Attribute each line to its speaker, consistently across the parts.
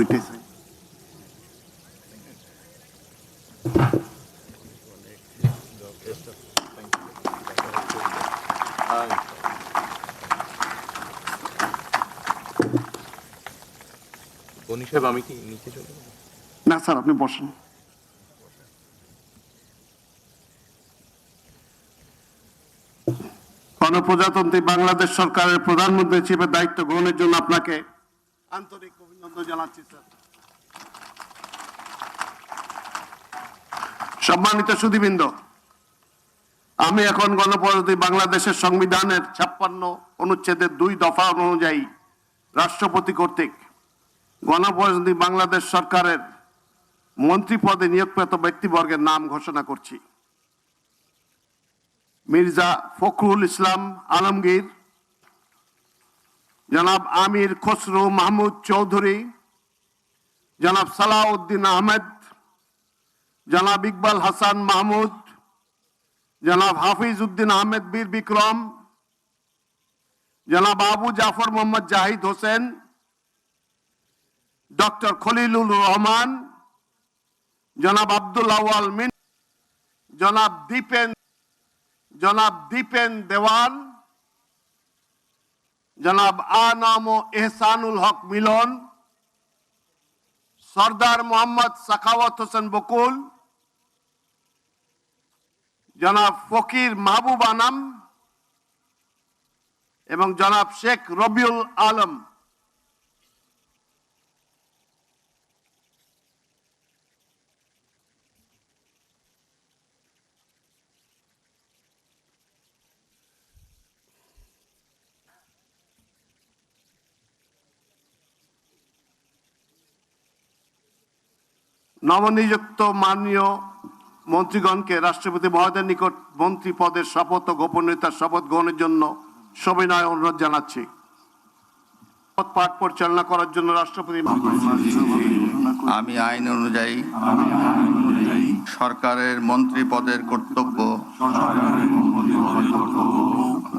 Speaker 1: দুইটাই। চাই
Speaker 2: গনি সাহেব আমি কি নিচে চলে
Speaker 1: না স্যার আপনি বসেন। গণপ্রজাতন্ত্রী বাংলাদেশ সরকারের প্রধানমন্ত্রী হিসেবে দায়িত্ব গ্রহণের জন্য আপনাকে আন্তরিক অভিনন্দন জানাচ্ছি, স্যার। সম্মানিত সুদীবৃন্দ আমি এখন গণপ্রজাতন্ত্রী বাংলাদেশের সংবিধানের ছাপ্পান্ন অনুচ্ছেদের দুই দফা অনুযায়ী রাষ্ট্রপতি কর্তৃক গণপ্রজাতন্ত্রী বাংলাদেশ সরকারের মন্ত্রী পদে নিয়োগপ্রাপ্ত ব্যক্তিবর্গের নাম ঘোষণা করছি। মির্জা ফখরুল ইসলাম আলমগীর জনাব আমির খসরু মাহমুদ চৌধুরী, জনাব সালাউদ্দিন আহমেদ, জনাব ইকবাল হাসান মাহমুদ, জনাব হাফিজ উদ্দিন আহমেদ বীর বিক্রম, জনাব আবু জাফর মোহাম্মদ জাহিদ হোসেন, ডক্টর খলিলুর রহমান, জনাব আব্দুল আওয়াল মিন, জনাব দীপেন জনাব দীপেন দেওয়ান জনাব আনাম এহসানুল হক মিলন, সর্দার মোহাম্মদ সাখাওয়াত হোসেন বকুল, জনাব ফকির মাহবুব আনাম এবং জনাব শেখ রবিউল আলম। নবনিযুক্ত মাননীয় মন্ত্রীগণকে রাষ্ট্রপতি মহোদয়ের নিকট মন্ত্রী পদের শপথ ও গোপনীয়তার শপথ গ্রহণের জন্য সবিনয় অনুরোধ জানাচ্ছি। শপথ পাঠ পরিচালনা করার জন্য রাষ্ট্রপতি
Speaker 3: আমি আইন অনুযায়ী সরকারের মন্ত্রী পদের কর্তব্য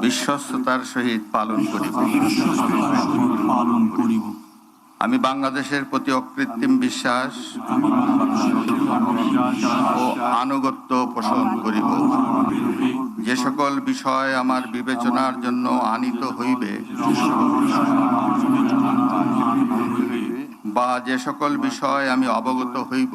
Speaker 3: বিশ্বস্ততার সহিত পালন করিব। আমি বাংলাদেশের প্রতি অকৃত্রিম বিশ্বাস ও আনুগত্য পোষণ করিব। যে সকল বিষয় আমার বিবেচনার জন্য আনিত হইবে বা যে সকল বিষয় আমি অবগত হইব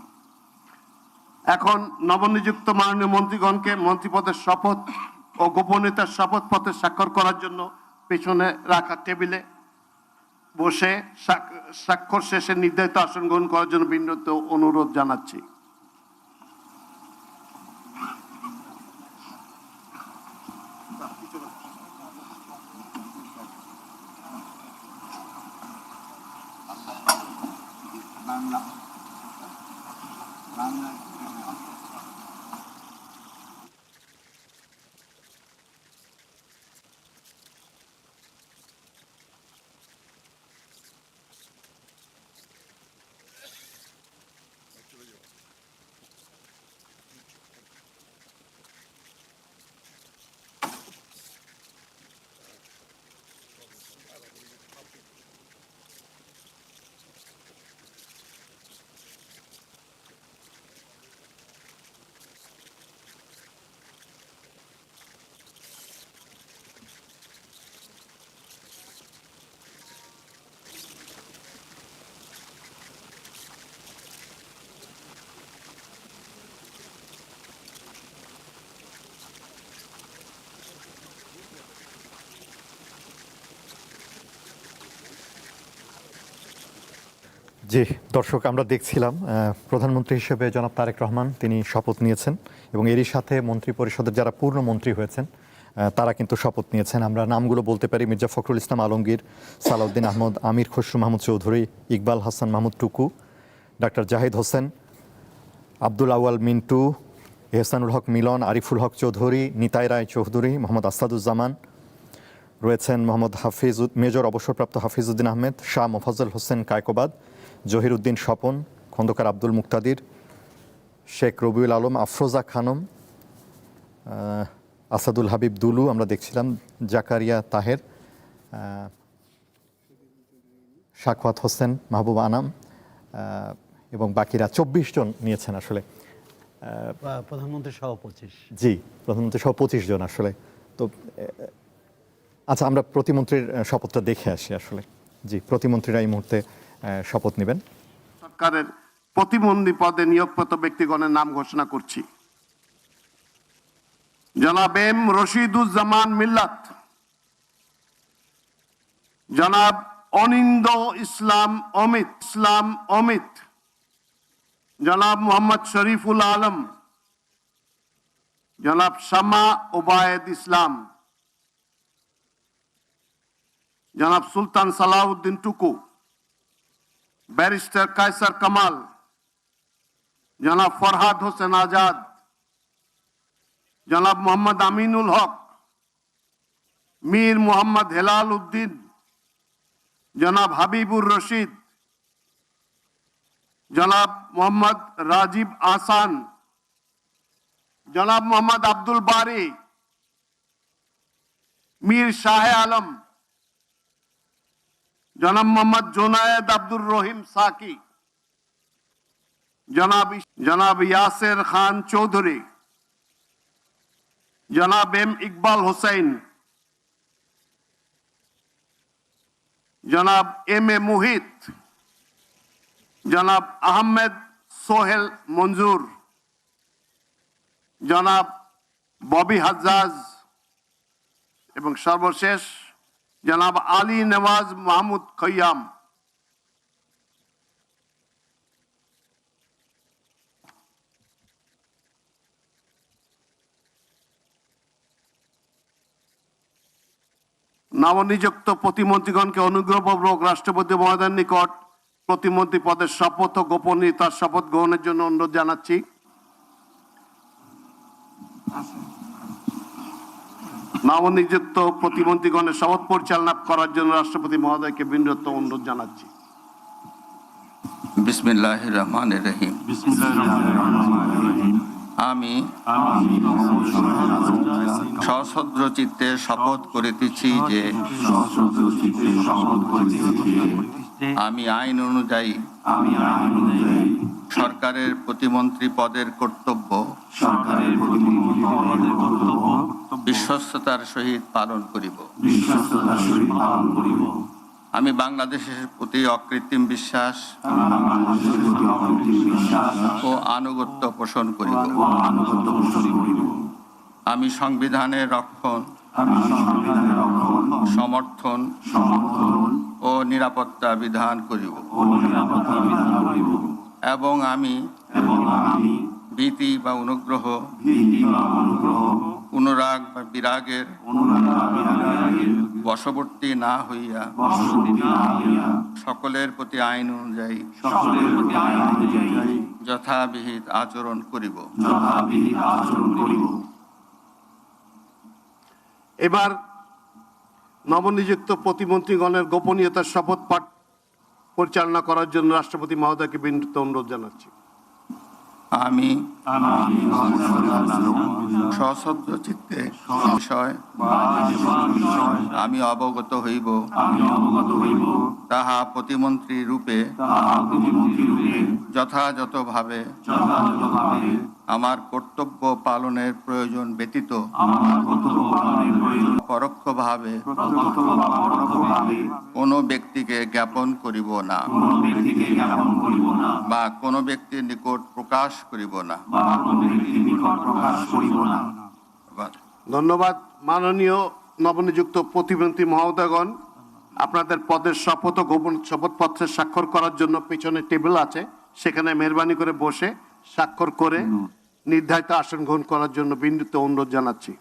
Speaker 1: এখন নবনিযুক্ত মাননীয় মন্ত্রীগণকে মন্ত্রীপদের শপথ ও গোপনীয়তার শপথ পত্রে স্বাক্ষর করার জন্য পেছনে রাখা টেবিলে বসে স্বাক্ষর শেষে নির্ধারিত আসন গ্রহণ করার জন্য বিনীত অনুরোধ জানাচ্ছি।
Speaker 4: জি, দর্শক, আমরা দেখছিলাম প্রধানমন্ত্রী হিসেবে জনাব তারেক রহমান, তিনি শপথ নিয়েছেন এবং এরই সাথে মন্ত্রী পরিষদের যারা পূর্ণ মন্ত্রী হয়েছেন তারা কিন্তু শপথ নিয়েছেন। আমরা নামগুলো বলতে পারি, মির্জা ফখরুল ইসলাম আলমগীর, সালাউদ্দিন আহমদ, আমির খসরু মাহমুদ চৌধুরী, ইকবাল হাসান মাহমুদ টুকু, ডাক্তার জাহিদ হোসেন, আব্দুল আউয়াল মিন্টু, এহসানুল হক মিলন, আরিফুল হক চৌধুরী, নিতাই রায় চৌধুরী, মোহাম্মদ আসাদুজ্জামান, রয়েছেন মোহাম্মদ হাফিজ মেজর অবসরপ্রাপ্ত হাফিজউদ্দিন আহমেদ, শাহ মোফাজ্জল হোসেন কায়কোবাদ জহির উদ্দিন স্বপন খন্দকার আব্দুল মুক্তাদির শেখ রবিউল আলম আফরোজা খানম আসাদুল হাবিব দুলু আমরা দেখছিলাম জাকারিয়া তাহের সাখওয়াত হোসেন মাহবুব আনাম এবং বাকিরা চব্বিশ জন নিয়েছেন আসলে।
Speaker 5: প্রধানমন্ত্রী সহ পঁচিশ।
Speaker 4: জি প্রধানমন্ত্রী সহ পঁচিশ জন আসলে। তো আচ্ছা আমরা প্রতিমন্ত্রীর শপথটা দেখে আসি আসলে। জি প্রতিমন্ত্রীরা এই মুহূর্তে শপথ নেবেন।
Speaker 1: সরকারের প্রতিবন্ধী পদে নিয়োগপ্রাপ্ত ব্যক্তিগণের নাম ঘোষণা করছি। জনাব এম রশিদুজ্জামান মিল্লাত, জনাব অনিন্দ ইসলাম অমিত ইসলাম অমিত, জনাব মোহাম্মদ শরীফুল আলম, জনাব শামা ওবায়দ ইসলাম, জনাব সুলতান সালাউদ্দিন টুকু ব্যারিস্টার কায়সার কামাল, জনাব ফরহাদ হোসেন আজাদ, জনাব মোহাম্মদ আমিনুল হক, মীর মোহাম্মদ হেলাল উদ্দিন, জনাব হাবিবুর রশিদ, জনাব মোহাম্মদ রাজীব আসান জনাব মোহাম্মদ আব্দুল বারি, মীর শাহ আলম জনাব মোহাম্মদ জোনায়েদ আব্দুর রহিম সাকি, জনাব জনাব ইয়াসের খান চৌধুরী, জনাব এম ইকবাল হোসেন, জনাব এম এ মুহিত, জনাব আহমেদ সোহেল মঞ্জুর, জনাব ববি হাজ্জাজ এবং সর্বশেষ জনাব আলী নওয়াজ মাহমুদ খৈয়াম। নবনিযুক্ত প্রতিমন্ত্রীগণকে অনুগ্রহপূর্বক রাষ্ট্রপতি মহোদয়ের নিকট প্রতিমন্ত্রী পদের শপথ ও গোপনীয়তার শপথ গ্রহণের জন্য অনুরোধ জানাচ্ছি। নবনিযুক্ত প্রতিমন্ত্রীগণের শপথ পরিচালনা করার জন্য রাষ্ট্রপতি মহোদয়কে বিনীত অনুরোধ জানাচ্ছি।
Speaker 3: বিসমিল্লাহ রহমান রহিম। আমি
Speaker 6: মোহাম্মদ
Speaker 3: চিত্তে শপথ করিতেছি যে আমি আইন অনুযায়ী সরকারের প্রতিমন্ত্রী পদের কর্তব্য
Speaker 6: সরকারের প্রতিমন্ত্রী পদের কর্তব্য
Speaker 3: বিশ্বস্ততার সহিত পালন করিব।
Speaker 6: বিশ্বস্ততার সহিত পালন করিব।
Speaker 3: আমি বাংলাদেশের প্রতি অকৃত্রিম বিশ্বাস ও আনুগত্য পোষণ করিব। আমি সংবিধানের রক্ষণ সমর্থন ও নিরাপত্তা বিধান করিব। এবং আমি
Speaker 6: এবং আমি
Speaker 3: ভীতি বা অনুগ্রহ
Speaker 6: ভীতি বা অনুগ্রহ
Speaker 3: অনুরাগ বা বিরাগের বশবর্তী না হইয়া সকলের প্রতি আইন অনুযায়ী
Speaker 6: সকলের প্রতি আইন অনুযায়ী
Speaker 3: যথাবিহিত আচরণ করিব।
Speaker 6: যথাবিহিত আচরণ করিব।
Speaker 1: এবার নবনিযুক্ত প্রতিমন্ত্রীগণের গোপনীয়তার শপথ পাঠ পরিচালনা করার জন্য রাষ্ট্রপতি মহোদয়কে বিনীত অনুরোধ জানাচ্ছি।
Speaker 3: আমি
Speaker 6: আমি
Speaker 3: চিত্তে বিষয় আমি অবগত হইব।
Speaker 6: আমি অবগত হইব।
Speaker 3: তাহা প্রতিমন্ত্রী রূপে
Speaker 6: তাহা প্রতিমন্ত্রী রূপে
Speaker 3: যথাযথভাবে
Speaker 6: যথাযথভাবে
Speaker 3: আমার কর্তব্য পালনের প্রয়োজন ব্যতীত
Speaker 6: আমার কর্তব্য
Speaker 3: পরোক্ষভাবে কোনো ব্যক্তিকে জ্ঞাপন করিব না
Speaker 6: কোনো ব্যক্তিকে জ্ঞাপন করিব না
Speaker 3: বা কোনো ব্যক্তির নিকট প্রকাশ করিব না।
Speaker 1: ধন্যবাদ। মাননীয় নবনিযুক্ত প্রতিমন্ত্রী মহোদয়গণ আপনাদের পদের শপথ ও গোপন শপথপত্রে স্বাক্ষর করার জন্য পিছনে টেবিল আছে। সেখানে মেহরবানি করে বসে স্বাক্ষর করে নির্ধারিত আসন গ্রহণ করার জন্য বিন্দুতে অনুরোধ জানাচ্ছি।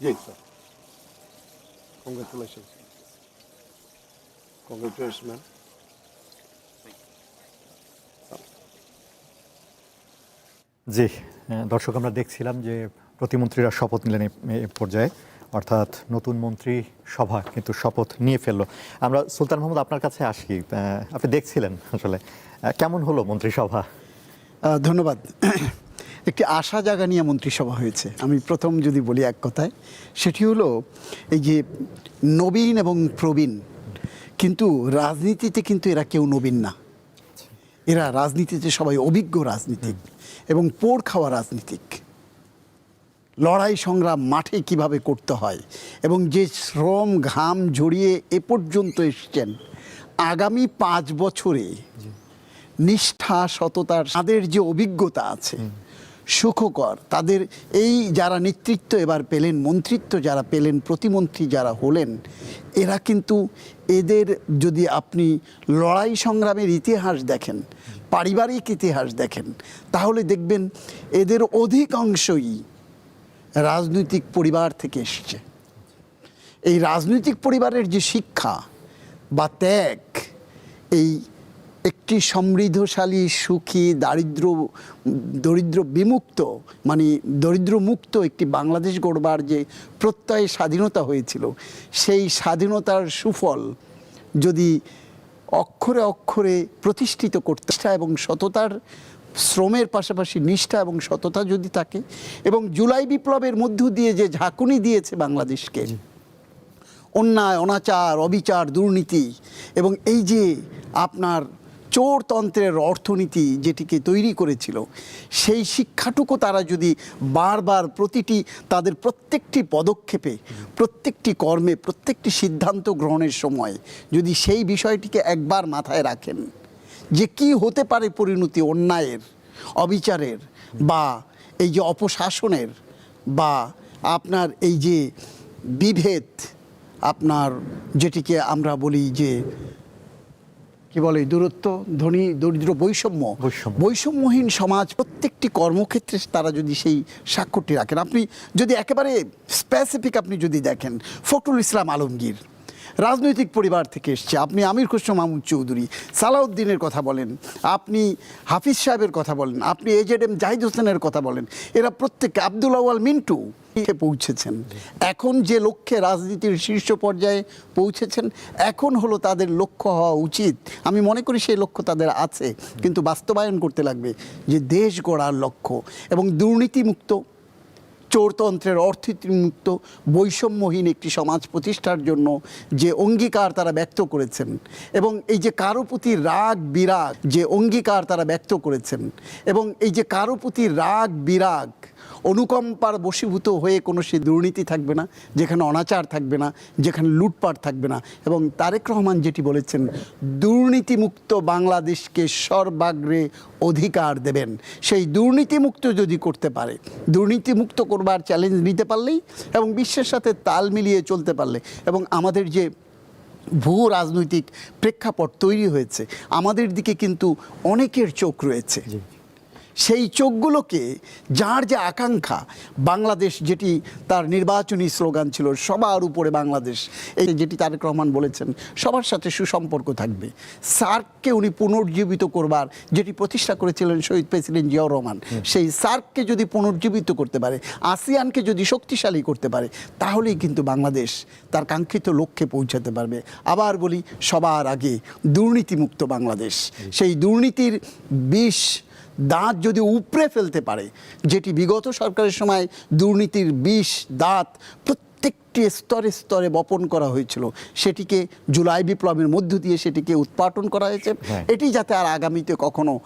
Speaker 1: জি স্যার কংগ্রেচুলেশন কংগ্রেচুলেশন ম্যাম
Speaker 4: জি দর্শক আমরা দেখছিলাম যে প্রতিমন্ত্রীরা শপথ নিলেন এই- এই পর্যায়ে। অর্থাৎ নতুন মন্ত্রী সভা কিন্তু শপথ নিয়ে ফেলল। আমরা সুলতান মোহাম্মদ আপনার কাছে আসি। আপনি দেখছিলেন আসলে। কেমন হলো মন্ত্রিসভা?
Speaker 7: ধন্যবাদ। একটি আশা জাগা নিয়ে মন্ত্রিসভা হয়েছে। আমি প্রথম যদি বলি এক কথায়, সেটি হলো এই যে নবীন এবং প্রবীণ, কিন্তু রাজনীতিতে কিন্তু এরা কেউ নবীন না। এরা রাজনীতিতে সবাই অভিজ্ঞ রাজনীতিক এবং পোড় খাওয়া রাজনীতিক। লড়াই সংগ্রাম মাঠে কীভাবে করতে হয় এবং যে শ্রম ঘাম ঝরিয়ে এ পর্যন্ত এসছেন, আগামী পাঁচ বছরে নিষ্ঠা, সততার, তাদের যে অভিজ্ঞতা আছে সুখকর। তাদের এই যারা নেতৃত্ব এবার পেলেন, মন্ত্রিত্ব যারা পেলেন, প্রতিমন্ত্রী যারা হলেন, এরা কিন্তু এদের যদি আপনি লড়াই সংগ্রামের ইতিহাস দেখেন, পারিবারিক ইতিহাস দেখেন, তাহলে দেখবেন এদের অধিকাংশই রাজনৈতিক পরিবার থেকে এসছে। এই রাজনৈতিক পরিবারের যে শিক্ষা বা ত্যাগ, এই একটি সমৃদ্ধশালী সুখী দারিদ্র দরিদ্র বিমুক্ত মানে দরিদ্র মুক্ত একটি বাংলাদেশ গড়বার যে প্রত্যয় স্বাধীনতা হয়েছিল সেই স্বাধীনতার সুফল যদি অক্ষরে অক্ষরে প্রতিষ্ঠিত করতে এবং সততার শ্রমের পাশাপাশি নিষ্ঠা এবং সততা যদি থাকে এবং জুলাই বিপ্লবের মধ্য দিয়ে যে ঝাঁকুনি দিয়েছে বাংলাদেশকে অন্যায় অনাচার অবিচার দুর্নীতি এবং এই যে আপনার চোরতন্ত্রের অর্থনীতি যেটিকে তৈরি করেছিল, সেই শিক্ষাটুকু তারা যদি বারবার প্রতিটি তাদের প্রত্যেকটি পদক্ষেপে, প্রত্যেকটি কর্মে, প্রত্যেকটি সিদ্ধান্ত গ্রহণের সময় যদি সেই বিষয়টিকে একবার মাথায় রাখেন যে কি হতে পারে পরিণতি অন্যায়ের, অবিচারের বা এই যে অপশাসনের বা আপনার এই যে বিভেদ, আপনার যেটিকে আমরা বলি যে কি বলে দূরত্ব ধনী দরিদ্র বৈষম্য
Speaker 4: বৈষম্য।
Speaker 7: বৈষম্যহীন সমাজ প্রত্যেকটি কর্মক্ষেত্রে তারা যদি সেই স্বাক্ষরটি রাখেন আপনি যদি একেবারে স্পেসিফিক আপনি যদি দেখেন ফখরুল ইসলাম আলমগীর রাজনৈতিক পরিবার থেকে এসছে। আপনি আমির খসরু মাহমুদ চৌধুরী, সালাউদ্দিনের কথা বলেন, আপনি হাফিজ সাহেবের কথা বলেন, আপনি এজেড এম জাহিদ হোসেনের কথা বলেন, এরা প্রত্যেকে আব্দুল আওয়াল মিন্টু পৌঁছেছেন। এখন যে লক্ষ্যে রাজনীতির শীর্ষ পর্যায়ে পৌঁছেছেন, এখন হলো তাদের লক্ষ্য হওয়া উচিত। আমি মনে করি সেই লক্ষ্য তাদের আছে, কিন্তু বাস্তবায়ন করতে লাগবে যে দেশ গড়ার লক্ষ্য এবং দুর্নীতিমুক্ত চোরতন্ত্রের অর্থনীতিমুক্ত বৈষম্যহীন একটি সমাজ প্রতিষ্ঠার জন্য যে অঙ্গীকার তারা ব্যক্ত করেছেন এবং এই যে কারও প্রতি রাগ বিরাগ যে অঙ্গীকার তারা ব্যক্ত করেছেন এবং এই যে কারও প্রতি রাগ বিরাগ অনুকম্পার বশীভূত হয়ে কোনো সে দুর্নীতি থাকবে না, যেখানে অনাচার থাকবে না, যেখানে লুটপাট থাকবে না। এবং তারেক রহমান যেটি বলেছেন, দুর্নীতিমুক্ত বাংলাদেশকে সর্বাগ্রে অধিকার দেবেন। সেই দুর্নীতিমুক্ত যদি করতে পারে, দুর্নীতিমুক্ত করবার চ্যালেঞ্জ নিতে পারলেই এবং বিশ্বের সাথে তাল মিলিয়ে চলতে পারলে এবং আমাদের যে ভূ রাজনৈতিক প্রেক্ষাপট তৈরি হয়েছে, আমাদের দিকে কিন্তু অনেকের চোখ রয়েছে। সেই চোখগুলোকে যার যে আকাঙ্ক্ষা বাংলাদেশ যেটি তার নির্বাচনী স্লোগান ছিল সবার উপরে বাংলাদেশ এই যেটি তারেক রহমান বলেছেন সবার সাথে সুসম্পর্ক থাকবে। সার্ককে উনি পুনর্জীবিত করবার যেটি প্রতিষ্ঠা করেছিলেন শহীদ প্রেসিডেন্ট জিয়াউর রহমান সেই সার্ককে যদি পুনর্জীবিত করতে পারে আসিয়ানকে যদি শক্তিশালী করতে পারে তাহলেই কিন্তু বাংলাদেশ তার কাঙ্ক্ষিত লক্ষ্যে পৌঁছাতে পারবে। আবার বলি সবার আগে দুর্নীতিমুক্ত বাংলাদেশ। সেই দুর্নীতির বিষ দাঁত যদি উপড়ে ফেলতে পারে যেটি বিগত সরকারের সময় দুর্নীতির বিষ দাঁত প্রত্যেকটি স্তরে স্তরে বপন করা হয়েছিল সেটিকে জুলাই বিপ্লবের মধ্য দিয়ে সেটিকে উৎপাটন করা হয়েছে।
Speaker 4: হ্যাঁ।
Speaker 7: এটি যাতে আর আগামীতে কখনো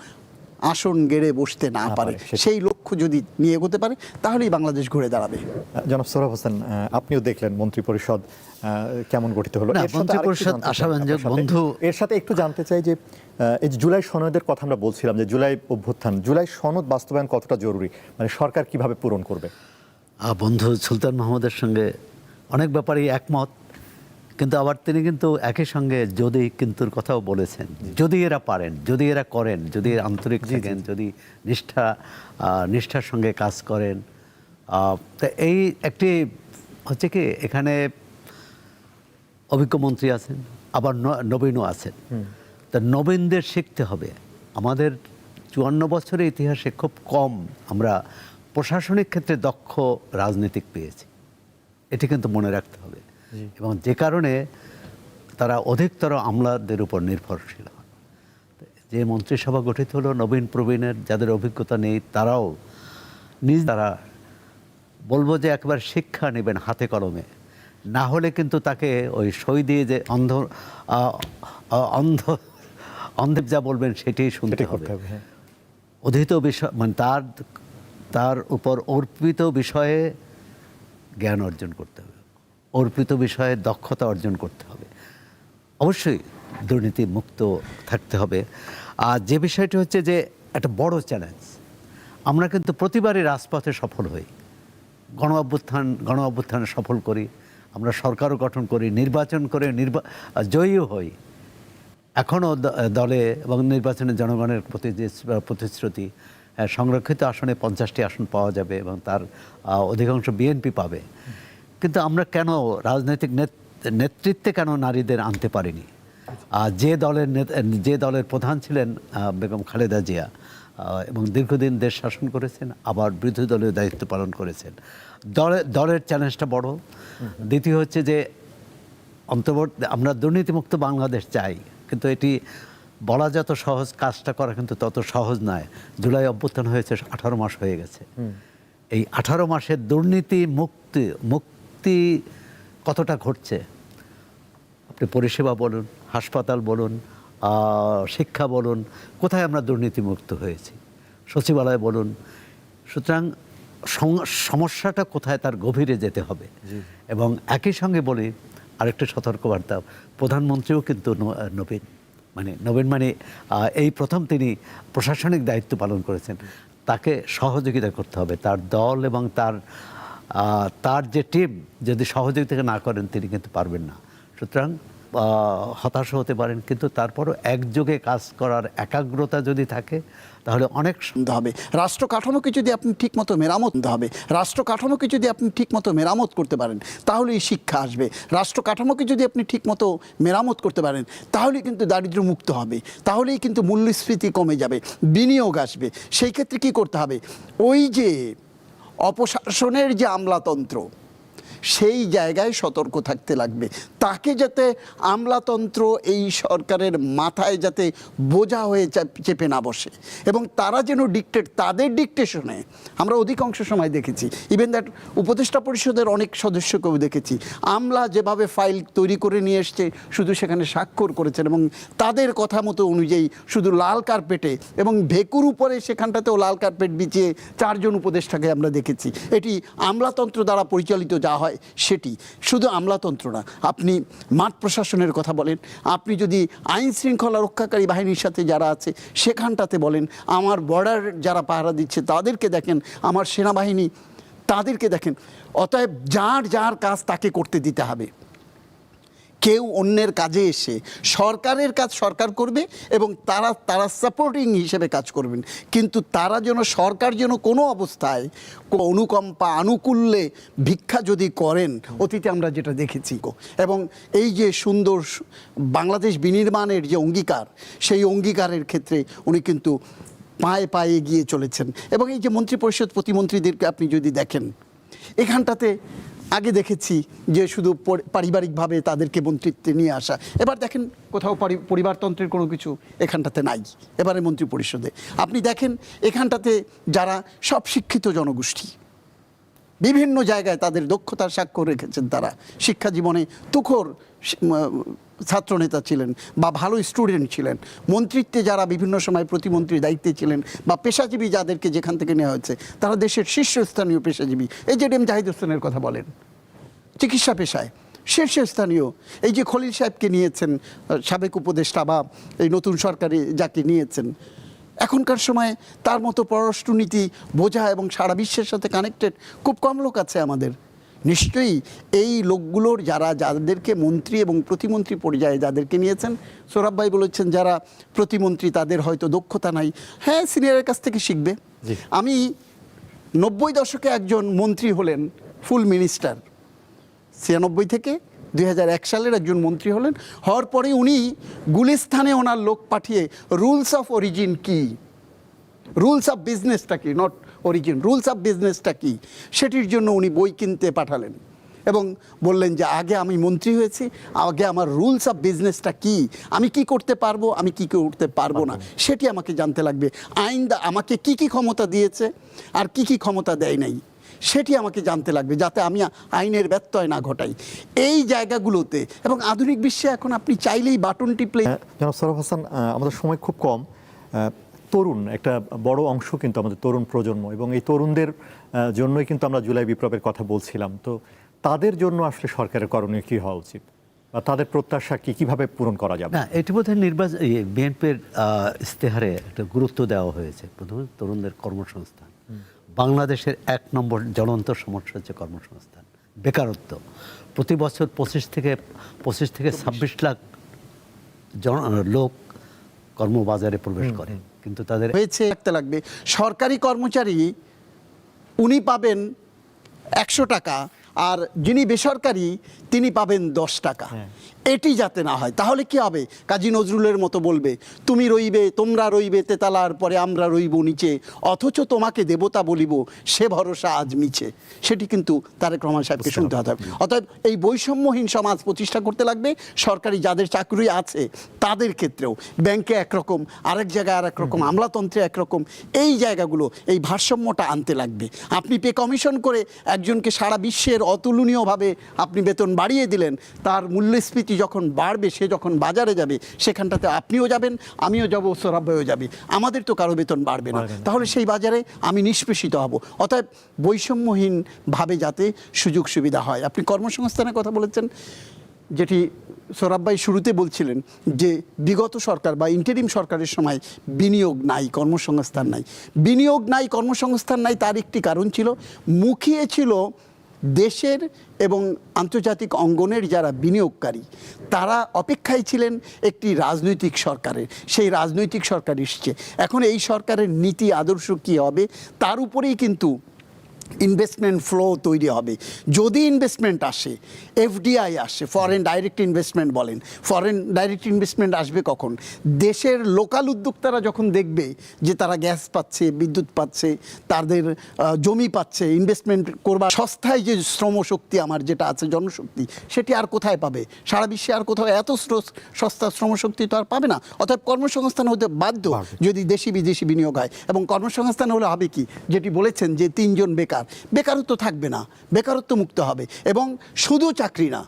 Speaker 7: আসন গেড়ে বসতে না পারে সেই লক্ষ্য যদি নিয়ে এগোতে পারে তাহলেই বাংলাদেশ ঘুরে দাঁড়াবে।
Speaker 4: জনাব সোহরাব হোসেন আপনিও দেখলেন মন্ত্রী পরিষদ কেমন গঠিত হলো? জানতে চাই
Speaker 5: আশাব্যঞ্জক, বন্ধু-
Speaker 4: এর সাথে একটু জানতে চাই যে এই জুলাই সনদের কথা আমরা বলছিলাম যে জুলাই অভ্যুত্থান জুলাই সনদ বাস্তবায়ন কতটা জরুরি? মানে সরকার কীভাবে পূরণ করবে?
Speaker 5: বন্ধু সুলতান মাহমুদের সঙ্গে অনেক ব্যাপারেই একমত কিন্তু আবার তিনি কিন্তু একই সঙ্গে যদি কিন্তুর কথাও বলেছেন যদি এরা পারেন যদি এরা করেন যদি আন্তরিক থাকেন যদি নিষ্ঠা নিষ্ঠার সঙ্গে কাজ করেন তা এই একটি হচ্ছে কি এখানে অভিজ্ঞ মন্ত্রী আছেন আবার নবীনও আছেন। তা নবীনদের শিখতে হবে। আমাদের চুয়ান্ন বছরের ইতিহাসে খুব কম আমরা প্রশাসনিক ক্ষেত্রে দক্ষ রাজনীতিক পেয়েছি। এটি কিন্তু মনে রাখতে হবে। এবং যে কারণে তারা অধিকতর আমলাদের উপর নির্ভরশীল হন। যে মন্ত্রিসভা গঠিত হলো নবীন প্রবীণের যাদের অভিজ্ঞতা নেই তারাও নিজ তারা বলব যে একবার শিক্ষা নেবেন হাতে কলমে। না হলে কিন্তু তাকে ওই সই দিয়ে যে অন্ধ অন্ধ অন্ধেব যা বলবেন সেটাই শুনতে হবে।
Speaker 4: হ্যাঁ।
Speaker 5: অধীত বিষয় মানে তার তার উপর অর্পিত বিষয়ে জ্ঞান অর্জন করতে হবে। অর্পিত বিষয়ে দক্ষতা অর্জন করতে হবে। অবশ্যই দুর্নীতি মুক্ত থাকতে হবে। আর যে বিষয়টি হচ্ছে যে একটা বড় চ্যালেঞ্জ আমরা কিন্তু প্রতিবারই রাজপথে সফল হই। গণ অভ্যুত্থান গণ অভ্যুত্থানে সফল করি। আমরা সরকারও গঠন করি নির্বাচন করে নির্বা জয়ীও হই। এখনও দলে এবং নির্বাচনে জনগণের প্রতি যে প্রতিশ্রুতি সংরক্ষিত আসনে পঞ্চাশটি আসন পাওয়া যাবে এবং তার অধিকাংশ বিএনপি পাবে। কিন্তু আমরা কেন রাজনৈতিক নেত- নেতৃত্বে কেন নারীদের আনতে পারিনি? আর যে দলের নেত- যে দলের প্রধান ছিলেন বেগম খালেদা জিয়া এবং দীর্ঘদিন দেশ শাসন করেছেন আবার বিরোধী দলীয় দায়িত্ব পালন করেছেন। দলের দলের চ্যালেঞ্জটা বড়। দ্বিতীয় হচ্ছে যে অন্তর্বর্তী আমরা দুর্নীতিমুক্ত বাংলাদেশ চাই। কিন্তু এটি বলা যত সহজ কাজটা করা কিন্তু তত সহজ নয়। জুলাই অভ্যুত্থান হয়েছে আঠারো মাস হয়ে গেছে। এই আঠারো মাসের দুর্নীতি মুক্তি মুক্তি কতটা ঘটছে? আপনি পরিষেবা বলুন হাসপাতাল বলুন শিক্ষা বলুন কোথায় আমরা দুর্নীতিমুক্ত হয়েছি? সচিবালয় বলুন। সুতরাং সমস্যাটা কোথায় তার গভীরে যেতে হবে। এবং একই সঙ্গে বলি আরেকটা সতর্কবার্তা, প্রধানমন্ত্রীও কিন্তু নবীন। মানে নবীন মানে এই প্রথম তিনি প্রশাসনিক দায়িত্ব পালন করেছেন। তাকে সহযোগিতা করতে হবে। তার দল এবং তার তার যে টিম যদি সহযোগিতা না করেন, তিনি কিন্তু পারবেন না। সুতরাং হতাশ হতে পারেন। কিন্তু তারপরও একযোগে কাজ করার একাগ্রতা যদি থাকে তাহলে অনেক স-
Speaker 7: আনতে হবে। রাষ্ট্র কাঠামোকে যদি আপনি ঠিকমতো মেরামত হবে, রাষ্ট্র কাঠামোকে যদি আপনি ঠিকমতো মেরামত করতে পারেন, তাহলেই শিক্ষা আসবে। রাষ্ট্র কাঠামোকে যদি আপনি ঠিকমতো মেরামত করতে পারেন তাহলে কিন্তু দারিদ্র্য মুক্ত হবে। তাহলেই কিন্তু মূল্যস্ফীতি কমে যাবে, বিনিয়োগ আসবে। সেই ক্ষেত্রে কি করতে হবে? ওই যে অপশাসনের যে আমলাতন্ত্র সেই জায়গায় সতর্ক থাকতে লাগবে। তাকে যাতে আমলাতন্ত্র এই সরকারের মাথায় যাতে বোঝা হয়ে চেপে না বসে। এবং তারা যেন ডিকটেট তাদের ডিকটেশনে আমরা অধিকাংশ সময় দেখেছি ইভেন দ্যাট উপদেষ্টা পরিষদের অনেক সদস্যকেও দেখেছি, আমলা যেভাবে ফাইল তৈরি করে নিয়ে এসছে, শুধু সেখানে স্বাক্ষর করেছেন এবং তাদের কথা মতো অনুযায়ী শুধু লাল কার্পেটে এবং ভেকুর উপরে সেখানটাতেও লাল কার্পেট বিছিয়ে চারজন উপদেষ্টাকে আমরা দেখেছি। এটি আমলাতন্ত্র দ্বারা পরিচালিত যা হয় সেটি। শুধু আমলাতন্ত্র না, আপনি মাঠ প্রশাসনের কথা বলেন, আপনি যদি আইন শৃঙ্খলা রক্ষাকারী বাহিনীর সাথে যারা আছে, সেখানটাতে বলেন, আমার বর্ডার যারা পাহারা দিচ্ছে, তাদেরকে দেখেন, আমার সেনাবাহিনী, তাদেরকে দেখেন। অতএব যার যার কাজ তাকে করতে দিতে হবে। কেউ অন্যের কাজে এসে সরকারের কাজ সরকার করবে এবং তারা তারা সাপোর্টিং হিসেবে কাজ করবেন কিন্তু তারা যেন সরকার যেন কোনো অবস্থায় অনুকম্পা, আনুকূল্যে ভিক্ষা যদি করেন, অতীতে আমরা যেটা দেখেছি। এবং এই যে সুন্দর বাংলাদেশ বিনির্মাণের যে অঙ্গীকার, সেই অঙ্গীকারের ক্ষেত্রে উনি কিন্তু পায়ে পায়ে এগিয়ে চলেছেন এবং এই যে মন্ত্রিপরিষদ প্রতিমন্ত্রীদেরকে আপনি যদি দেখেন, এখানটাতে আগে দেখেছি যে শুধু পারিবারিকভাবে তাদেরকে মন্ত্রিত্বে নিয়ে আসা। এবার দেখেন কোথাও পরিবারতন্ত্রের কোনো কিছু এখানটাতে নাই, এবারে মন্ত্রী পরিষদে আপনি দেখেন এখানটাতে যারা সব শিক্ষিত জনগোষ্ঠী, বিভিন্ন জায়গায় তাদের দক্ষতার স্বাক্ষর রেখেছেন তারা। শিক্ষা জীবনে তুখর ছাত্রনেতা ছিলেন বা ভালো স্টুডেন্ট ছিলেন, মন্ত্রিত্বে যারা বিভিন্ন সময় প্রতিমন্ত্রীর দায়িত্বে ছিলেন বা পেশাজীবী যাদেরকে যেখান থেকে নেওয়া হয়েছে, তারা দেশের শীর্ষস্থানীয় পেশাজীবী। এই যে ডেম জাহিদ হোসেনের কথা বলেন, চিকিৎসা পেশায়, শীর্ষস্থানীয়। এই যে খলিল সাহেবকে নিয়েছেন সাবেক উপদেষ্টা বা এই নতুন সরকারি যাকে নিয়েছেন, এখনকার সময়ে তার মতো পররাষ্ট্রনীতি বোঝা এবং সারা বিশ্বের সাথে কানেক্টেড খুব কম লোক আছে আমাদের। নিশ্চয়ই এই লোকগুলোর যারা যাদেরকে মন্ত্রী এবং প্রতিমন্ত্রী পর্যায়ে যাদেরকে নিয়েছেন সৌরভ ভাই বলেছেন যারা প্রতিমন্ত্রী তাদের হয়তো দক্ষতা নাই। হ্যাঁ সিনিয়রের কাছ থেকে শিখবে। আমি নব্বই দশকে একজন মন্ত্রী হলেন ফুল মিনিস্টার। ছিয়ানব্বই থেকে দু হাজার এক সালের একজন মন্ত্রী হলেন। হওয়ার পরে উনি গুলিস্থানে ওনার লোক পাঠিয়ে রুলস অফ অরিজিন কী? রুলস অফ বিজনেসটা কি? নট অরিজিন রুলস অফ বিজনেসটা কী? সেটির জন্য উনি বই কিনতে পাঠালেন। এবং বললেন যে আগে আমি মন্ত্রী হয়েছি আগে আমার রুলস অফ বিজনেসটা কি? আমি কি করতে পারব আমি কি করতে পারব না? সেটি আমাকে জানতে লাগবে। আইন দা- আমাকে কি কি ক্ষমতা দিয়েছে আর কি কি ক্ষমতা দেয় নাই? সেটি আমাকে জানতে লাগবে যাতে আমি আইনের ব্যত্যয় না ঘটাই। এই জায়গাগুলোতে এবং আধুনিক বিশ্বে এখন আপনি চাইলেই বাটন টিপলে
Speaker 4: আহ, জনাব সরফ হাসান আমাদের সময় খুব কম। তরুণ একটা বড় অংশ কিন্তু আমাদের তরুণ প্রজন্ম এবং এই তরুণদের জন্যই কিন্তু আমরা জুলাই বিপ্লবের কথা বলছিলাম। তো তাদের জন্য আসলে সরকারের করণীয় কী হওয়া উচিত? বা তাদের প্রত্যাশা কি কীভাবে পূরণ করা যাবে?
Speaker 5: না এটি বোধহয় নির্বাচন বিএনপির ইশতেহারে একটা গুরুত্ব দেওয়া হয়েছে। প্রথমে তরুণদের কর্মসংস্থান। বাংলাদেশের এক নম্বর জ্বলন্ত সমস্যা হচ্ছে কর্মসংস্থান বেকারত্ব। প্রতি বছর পঁচিশ থেকে পঁচিশ থেকে ছাব্বিশ লাখ জন- লোক কর্মবাজারে প্রবেশ করে। কিন্তু তাদের
Speaker 7: হয়েছে থাকতে লাগবে। সরকারি কর্মচারী উনি পাবেন একশো টাকা আর যিনি বেসরকারি তিনি পাবেন দশ টাকা। এটি যাতে না হয় তাহলে কি হবে? কাজী নজরুলের মতো বলবে তুমি রইবে তোমরা রইবে তেতালার পরে আমরা রইব নিচে অথচ তোমাকে দেবতা বলিব সে ভরসা আজ মিছে। সেটি কিন্তু তারেক রহমান সাহেবকে শুনতে হতে হবে অতএব এই বৈষম্যহীন সমাজ প্রতিষ্ঠা করতে লাগবে সরকারি যাদের চাকরি আছে তাদের ক্ষেত্রেও। ব্যাংকে একরকম আরেক জায়গায় আর একরকম আমলাতন্ত্রে একরকম এই জায়গাগুলো এই ভারসাম্যটা আনতে লাগবে। আপনি পে কমিশন করে একজনকে সারা বিশ্বের অতুলনীয়ভাবে আপনি বেতন বাড়িয়ে দিলেন তার মূল্যস্ফীতি যখন বাড়বে সে যখন বাজারে যাবে সেখানটাতে আপনিও যাবেন আমিও যাব সৌরভ্যও যাবে। আমাদের তো কারও বেতন বাড়বে না। তাহলে সেই বাজারে আমি নিষ্পেষিত হব। অতএব বৈষম্যহীনভাবে যাতে সুযোগ সুবিধা হয়। আপনি কর্মসংস্থানের কথা বলেছেন যেটি সৌরভ ভাই শুরুতে বলছিলেন যে বিগত সরকার বা ইন্টারিম সরকারের সময় বিনিয়োগ নাই কর্মসংস্থান নাই। বিনিয়োগ নাই কর্মসংস্থান নাই তার একটি কারণ ছিল মুখিয়ে ছিল দেশের এবং আন্তর্জাতিক অঙ্গনের যারা বিনিয়োগকারী, তারা অপেক্ষায় ছিলেন একটি রাজনৈতিক সরকারের। সেই রাজনৈতিক সরকার এসছে। এখন এই সরকারের নীতি, আদর্শ কি হবে, তার উপরেই কিন্তু ইনভেস্টমেন্ট ফ্লো তৈরি হবে। যদি ইনভেস্টমেন্ট আসে এফডিআই আসে ফরেন ডাইরেক্ট ইনভেস্টমেন্ট বলেন ফরেন ডাইরেক্ট ইনভেস্টমেন্ট আসবে কখন? দেশের লোকাল উদ্যোক্তারা যখন দেখবে যে তারা গ্যাস পাচ্ছে বিদ্যুৎ পাচ্ছে তাদের জমি পাচ্ছে ইনভেস্টমেন্ট করবার সস্তায় যে শ্রমশক্তি আমার যেটা আছে জনশক্তি সেটি আর কোথায় পাবে? সারা বিশ্বে আর কোথাও এত সস্তা শ্রমশক্তি তো আর পাবে না। অর্থাৎ কর্মসংস্থান হতে বাধ্য যদি দেশি বিদেশি বিনিয়োগ হয়। এবং কর্মসংস্থান হলে হবে কি? যেটি বলেছেন যে তিনজন বেকার বেকারত্ব থাকবে না, বেকারত্ব মুক্ত হবে এবং শুধু চাকরি না,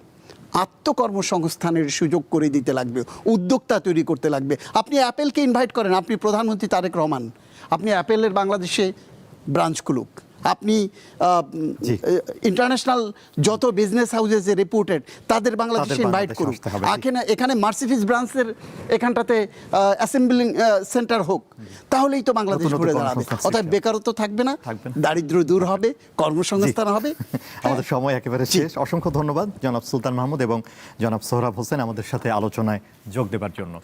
Speaker 7: আত্মকর্মসংস্থানের সুযোগ করে দিতে লাগবে, উদ্যোক্তা তৈরি করতে লাগবে। আপনি অ্যাপেলকে ইনভাইট করেন, আপনি প্রধানমন্ত্রী তারেক রহমান, আপনি অ্যাপেলের বাংলাদেশে ব্রাঞ্চ খুলুক আপনি ইন্টারন্যাশনাল যত বিজনেস হাউসেস রিপোর্টেড তাদের বাংলাদেশে ইনভাইট
Speaker 4: জি।
Speaker 7: এখানে এখানে মার্সিডিজ ব্রাঞ্চের এখানটাতে অ্যাসেম্বলিং সেন্টার হোক তাহলেই তো বাংলাদেশ ঘুরে দাঁড়াবে। অর্থাৎ বেকারত্ব থাকবে না
Speaker 4: থাকবে না।
Speaker 7: দারিদ্র দূর হবে কর্মসংস্থান হবে।
Speaker 4: আমাদের সময় একেবারে শেষ। অসংখ্য ধন্যবাদ জনাব সুলতান মাহমুদ এবং জনাব সোহরাব হোসেন আমাদের সাথে আলোচনায় যোগ দেবার জন্য।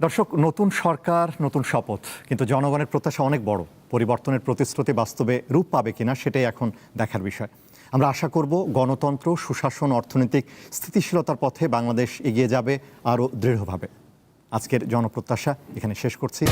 Speaker 4: দর্শক, নতুন সরকার, নতুন শপথ, কিন্তু জনগণের প্রত্যাশা অনেক বড়। পরিবর্তনের প্রতিশ্রুতি বাস্তবে রূপ পাবে কিনা সেটাই এখন দেখার বিষয়। আমরা আশা করব গণতন্ত্র, সুশাসন, অর্থনৈতিক স্থিতিশীলতার পথে বাংলাদেশ এগিয়ে যাবে আরও দৃঢ়ভাবে। আজকের জনপ্রত্যাশা এখানে শেষ করছি।